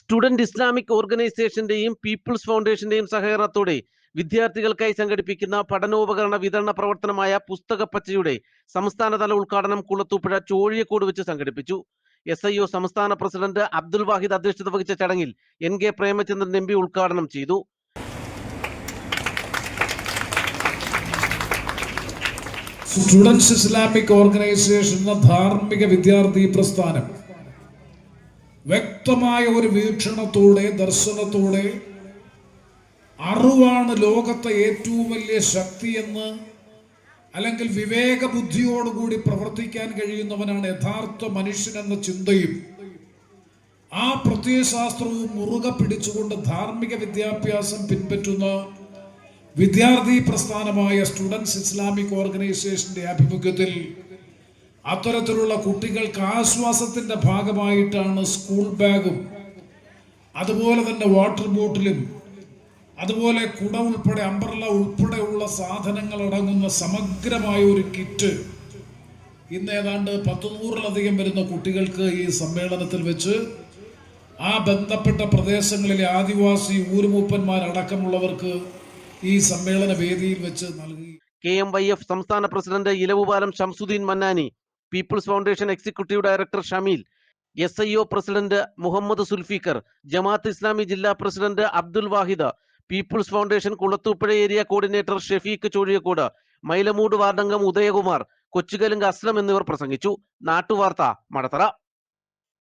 Student Islamic ഓർഗനൈസേഷന്റെയും people's ഫൗണ്ടേഷന്റെയും സഹകരണത്തോടെ വിദ്യാർത്ഥികൾക്കായി സംഘടിപ്പിക്കുന്ന പഠനോപകരണ വിതരണ പ്രവർത്തനമായ പുസ്തക പച്ചയുടെ സംസ്ഥാനതല ഉദ്ഘാടനം കുളത്തൂപ്പുഴ ചോഴിയക്കോട് വെച്ച് സംഘടിപ്പിച്ചു. എസ് ഐ ഒ സംസ്ഥാന പ്രസിഡന്റ് അബ്ദുൽ വാഹിദ് അധ്യക്ഷത വഹിച്ച ചടങ്ങിൽ N K Premachandran M P ഉദ്ഘാടനം ചെയ്തു. സ്റ്റുഡൻസ് ഇസ്ലാമിക് ഓർഗനൈസേഷൻ ധാർമ്മിക വിദ്യാർത്ഥി പ്രസ്ഥാനം. വ്യക്തമായ ഒരു വീക്ഷണത്തോടെ ദർശനത്തോടെ അറിവാണ് ലോകത്തെ ഏറ്റവും വലിയ ശക്തിയെന്ന് അല്ലെങ്കിൽ വിവേക ബുദ്ധിയോടുകൂടി പ്രവർത്തിക്കാൻ കഴിയുന്നവനാണ് യഥാർത്ഥ മനുഷ്യനെന്ന ചിന്തയും ആ പ്രത്യയശാസ്ത്രവും മുറുകെ പിടിച്ചുകൊണ്ട് ധാർമ്മിക വിദ്യാഭ്യാസം പിൻപറ്റുന്ന വിദ്യാർത്ഥി പ്രസ്ഥാനമായ സ്റ്റുഡൻസ് ഇസ്ലാമിക് ഓർഗനൈസേഷന്റെ ആഭിമുഖ്യത്തിൽ അത്തരത്തിലുള്ള കുട്ടികൾക്ക് ആശ്വാസത്തിന്റെ ഭാഗമായിട്ടാണ് സ്കൂൾ ബാഗും അതുപോലെ തന്നെ വാട്ടർ ബോട്ടിലും അതുപോലെ കുട ഉൾപ്പെടെ അംബ്രല ഉൾപ്പെടെയുള്ള സാധനങ്ങൾ അടങ്ങുന്ന സമഗ്രമായ ഒരു കിറ്റ്. ഇന്ന് ഏതാണ്ട് പത്ത് നൂറിലധികം വരുന്ന കുട്ടികൾക്ക് ഈ സമ്മേളനത്തിൽ വെച്ച് ആ ബന്ധപ്പെട്ട പ്രദേശങ്ങളിലെ ആദിവാസി ഊരുമൂപ്പന്മാരടക്കമുള്ളവർക്ക് ഈ സമ്മേളന വേദിയിൽ വെച്ച് നൽകി. കെ എം വൈ എഫ് സംസ്ഥാന president Elavupalam Shamsuddin Mannani people's foundation executive director Shameel S I O president Muhammad Zulfiqar Jamaat Islami ജില്ലാ president Abdul Wahid people's foundation Kulathupuzha area coordinator Shefeeq Chozhiyakode Mylamoodu വാർഡംഗം Udayakumar Kochukalunku Aslam എന്നിവർ പ്രസംഗിച്ചു. നാട്ടുവാർത്ത മടത്തറ.